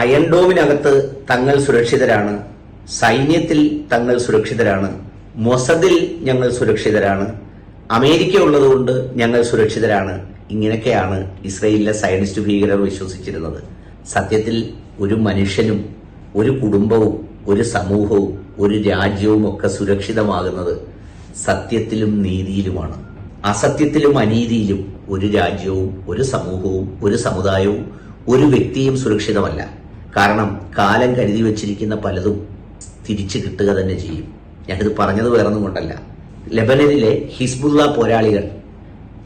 അയൺഡോമിനകത്ത് തങ്ങൾ സുരക്ഷിതരാണ്. സൈന്യത്തിൽ തങ്ങൾ സുരക്ഷിതരാണ്. മൊസദിൽ ഞങ്ങൾ സുരക്ഷിതരാണ്. അമേരിക്ക ഉള്ളതുകൊണ്ട് ഞങ്ങൾ സുരക്ഷിതരാണ്. ഇങ്ങനെയൊക്കെയാണ് ഇസ്രയേലിലെ സയനിസ്റ്റ് ഭീകരർ വിശ്വസിച്ചിരുന്നത്. സത്യത്തിൽ ഒരു മനുഷ്യനും ഒരു കുടുംബവും ഒരു സമൂഹവും ഒരു രാജ്യവും ഒക്കെ സുരക്ഷിതമാകുന്നത് സത്യത്തിലും നീതിയിലുമാണ്. അസത്യത്തിലും അനീതിയിലും ഒരു രാജ്യവും ഒരു സമൂഹവും ഒരു സമുദായവും ഒരു വ്യക്തിയും സുരക്ഷിതമല്ല. കാരണം കാലം കരുതി വെച്ചിരിക്കുന്ന പലതും തിരിച്ചു കിട്ടുക തന്നെ ചെയ്യും. ഞാനിത് പറഞ്ഞത് വേറൊന്നും കൊണ്ടല്ല. ലെബനനിലെ ഹിസ്ബുള്ള പോരാളികൾ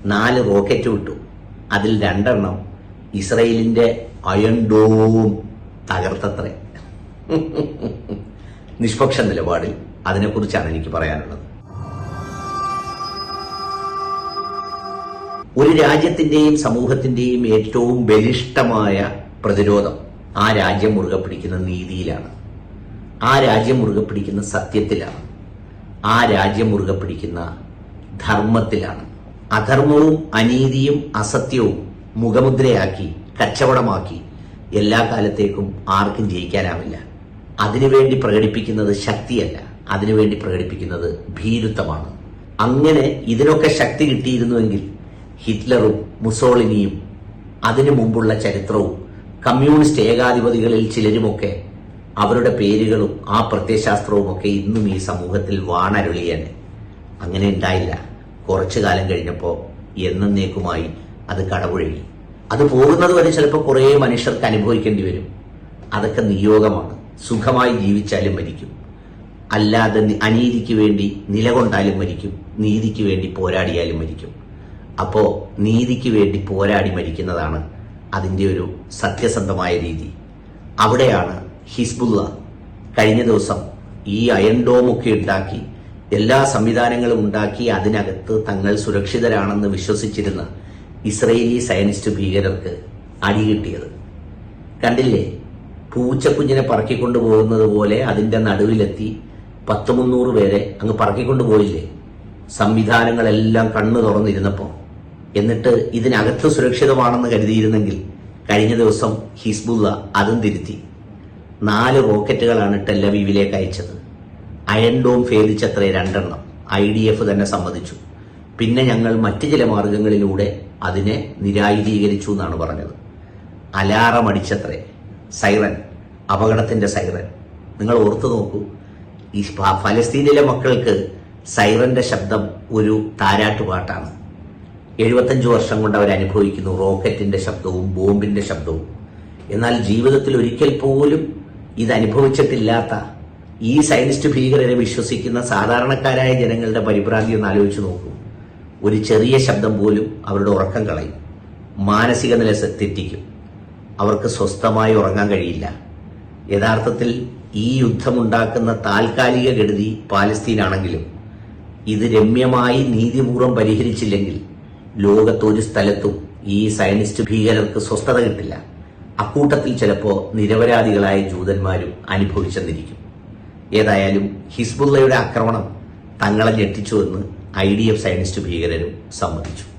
നാല് റോക്കറ്റ് വിട്ടു അതിൽ രണ്ടെണ്ണം ഇസ്രയേലിന്റെ അയൺ ഡോം തകർത്തത്രേ. നിഷ്പക്ഷ നിലപാടിൽ അതിനെക്കുറിച്ചാണ് എനിക്ക് പറയാനുള്ളത്. ഒരു രാജ്യത്തിന്റെയും സമൂഹത്തിന്റെയും ഏറ്റവും ബലിഷ്ടമായ പ്രതിരോധം ആ രാജ്യം മുറുകെ പിടിക്കുന്ന നീതിയിലാണ്. ആ രാജ്യം മുറുകെ പിടിക്കുന്ന സത്യത്തിലാണ്. ആ രാജ്യം മുറുകെ പിടിക്കുന്ന ധർമ്മത്തിലാണ്. അധർമ്മവും അനീതിയും അസത്യവും മുഖമുദ്രയാക്കി കച്ചവടമാക്കി എല്ലാ കാലത്തേക്കും ആർക്കും ജയിക്കാനാവില്ല. അതിനുവേണ്ടി പ്രകടിപ്പിക്കുന്നത് ശക്തിയല്ല. അതിനുവേണ്ടി പ്രകടിപ്പിക്കുന്നത് ഭീരുത്വമാണ്. അങ്ങനെ ഇതിനൊക്കെ ശക്തി കിട്ടിയിരുന്നുവെങ്കിൽ ഹിറ്റ്ലറും മുസോളിനിയും അതിനു മുമ്പുള്ള ചരിത്രവും കമ്മ്യൂണിസ്റ്റ് ഏകാധിപതികളിൽ ചിലരുമൊക്കെ അവരുടെ പേരുകളും ആ പ്രത്യയശാസ്ത്രവും ഒക്കെ ഇന്നും ഈ സമൂഹത്തിൽ വാണരുളിയാണ് അങ്ങനെ ഉണ്ടായില്ല. കുറച്ചു കാലം കഴിഞ്ഞപ്പോൾ എന്നേക്കുമായി അത് കടപുഴകി. അത് പോകുന്നത് വരെ ചിലപ്പോൾ കുറേ മനുഷ്യർക്ക് അനുഭവിക്കേണ്ടി വരും. അതൊക്കെ നിയോഗമാണ്. സുഖമായി ജീവിച്ചാലും മരിക്കും. അല്ലാതെ അനീതിക്ക് വേണ്ടി നിലകൊണ്ടാലും മരിക്കും. നീതിക്ക് വേണ്ടി പോരാടിയാലും മരിക്കും. അപ്പോൾ നീതിക്ക് വേണ്ടി പോരാടി മരിക്കുന്നതാണ് അതിന്റെ ഒരു സത്യസന്ധമായ രീതി. അവിടെയാണ് ഹിസ്ബുള്ള കഴിഞ്ഞ ദിവസം ഈ അയൺ ഡോമൊക്കെ ഉണ്ടാക്കി എല്ലാ സംവിധാനങ്ങളും ഉണ്ടാക്കി അതിനകത്ത് തങ്ങൾ സുരക്ഷിതരാണെന്ന് വിശ്വസിച്ചിരുന്ന ഇസ്രയേലി സയനിസ്റ്റ് ഭീകരർക്ക് അടി അടികിട്ടിയത് കണ്ടില്ലേ? പൂച്ചക്കുഞ്ഞിനെ പറക്കിക്കൊണ്ടു പോകുന്നത് പോലെ അതിന്റെ നടുവിലെത്തി പത്ത് മുന്നൂറ് പേരെ അങ്ങ് പറക്കിക്കൊണ്ടു പോയില്ലേ? സംവിധാനങ്ങളെല്ലാം കണ്ണു തുറന്നിരുന്നപ്പോൾ എന്നിട്ട് ഇതിനകത്ത് സുരക്ഷിതമാണെന്ന് കരുതിയിരുന്നെങ്കിൽ കഴിഞ്ഞ ദിവസം ഹിസ്ബുള്ള അതും തിരുത്തി. നാല് റോക്കറ്റുകളാണ് ടെല്ലവീവിലേക്ക് അയച്ചത്. അയൺ ഡോം ഭേദിച്ചത്രേ രണ്ടെണ്ണം ഐ ഡി എഫ് തന്നെ സമ്മതിച്ചു. പിന്നെ ഞങ്ങൾ മറ്റു ചില മാർഗങ്ങളിലൂടെ അതിനെ നിരായുധീകരിച്ചു എന്നാണ് പറഞ്ഞത്. അലാറം അടിച്ചത്രേ. സൈറൻ അപകടത്തിന്റെ സൈറൻ. നിങ്ങൾ ഓർത്തു നോക്കൂ ഈ ഫലസ്തീനിലെ മക്കൾക്ക് സൈറന്റെ ശബ്ദം ഒരു താരാട്ടുപാട്ടാണ്. എഴുപത്തഞ്ചു വർഷം കൊണ്ട് അവർ അനുഭവിക്കുന്നു റോക്കറ്റിന്റെ ശബ്ദവും ബോംബിന്റെ ശബ്ദവും. എന്നാൽ ജീവിതത്തിൽ ഒരിക്കൽ പോലും ഇത് അനുഭവിച്ചിട്ടില്ലാത്ത ഈ സയനിസ്റ്റ് ഭീകരരെ വിശ്വസിക്കുന്ന സാധാരണക്കാരായ ജനങ്ങളുടെ പരിഭ്രാന്തി ഒന്ന് ആലോചിച്ച് നോക്കൂ. ഒരു ചെറിയ ശബ്ദം പോലും അവരുടെ ഉറക്കം കളയും. മാനസിക നില തെറ്റിക്കും. അവർക്ക് സ്വസ്ഥമായി ഉറങ്ങാൻ കഴിയില്ല. യഥാർത്ഥത്തിൽ ഈ യുദ്ധമുണ്ടാക്കുന്ന താൽക്കാലിക ഗതി പാലസ്തീനാണെങ്കിലും ഇത് രമ്യമായി നീതിപൂർവം പരിഹരിച്ചില്ലെങ്കിൽ ലോകത്തൊരു സ്ഥലത്തും ഈ സയനിസ്റ്റ് ഭീകരർക്ക് സ്വസ്ഥത കിട്ടില്ല. അക്കൂട്ടത്തിൽ ചിലപ്പോ നിരപരാധികളായ ജൂതന്മാരും അനുഭവിച്ചെന്നിരിക്കും. ഏതായാലും ഹിസ്ബുള്ളയുടെ ആക്രമണം തങ്ങളെ ഞെട്ടിച്ചുവെന്ന് ഐ ഡി എഫ് സയനിസ്റ്റ് ഭീകരരും സമ്മതിച്ചു.